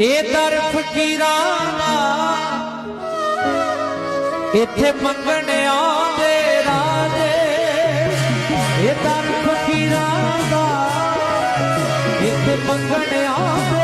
ਇਹ ਦਰ ਫਕੀਰਾਂ ਦਾ ਇੱਥੇ ਮੰਗਣ ਆਉਂਦੇ ਰਾਜੇ। ਇਹ ਦਰ ਫਕੀਰਾਂ ਦਾ। ਇੱਥੇ ਮੰਗਣ ਆਉਂਦੇ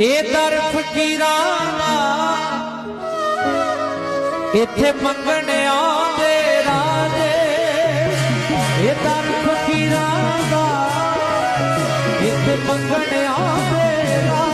ਇਹ ਦਰ ਫਕੀਰਾਂ ਦਾ ਇੱਥੇ ਮੰਗਣ ਆਉਂਦੇ ਰਾਜੇ। ਇਹ ਦਰ ਫਕੀਰਾਂ ਦਾ ਇੱਥੇ ਮੰਗਣ ਆਉਂਦੇ ਰਾਜੇ।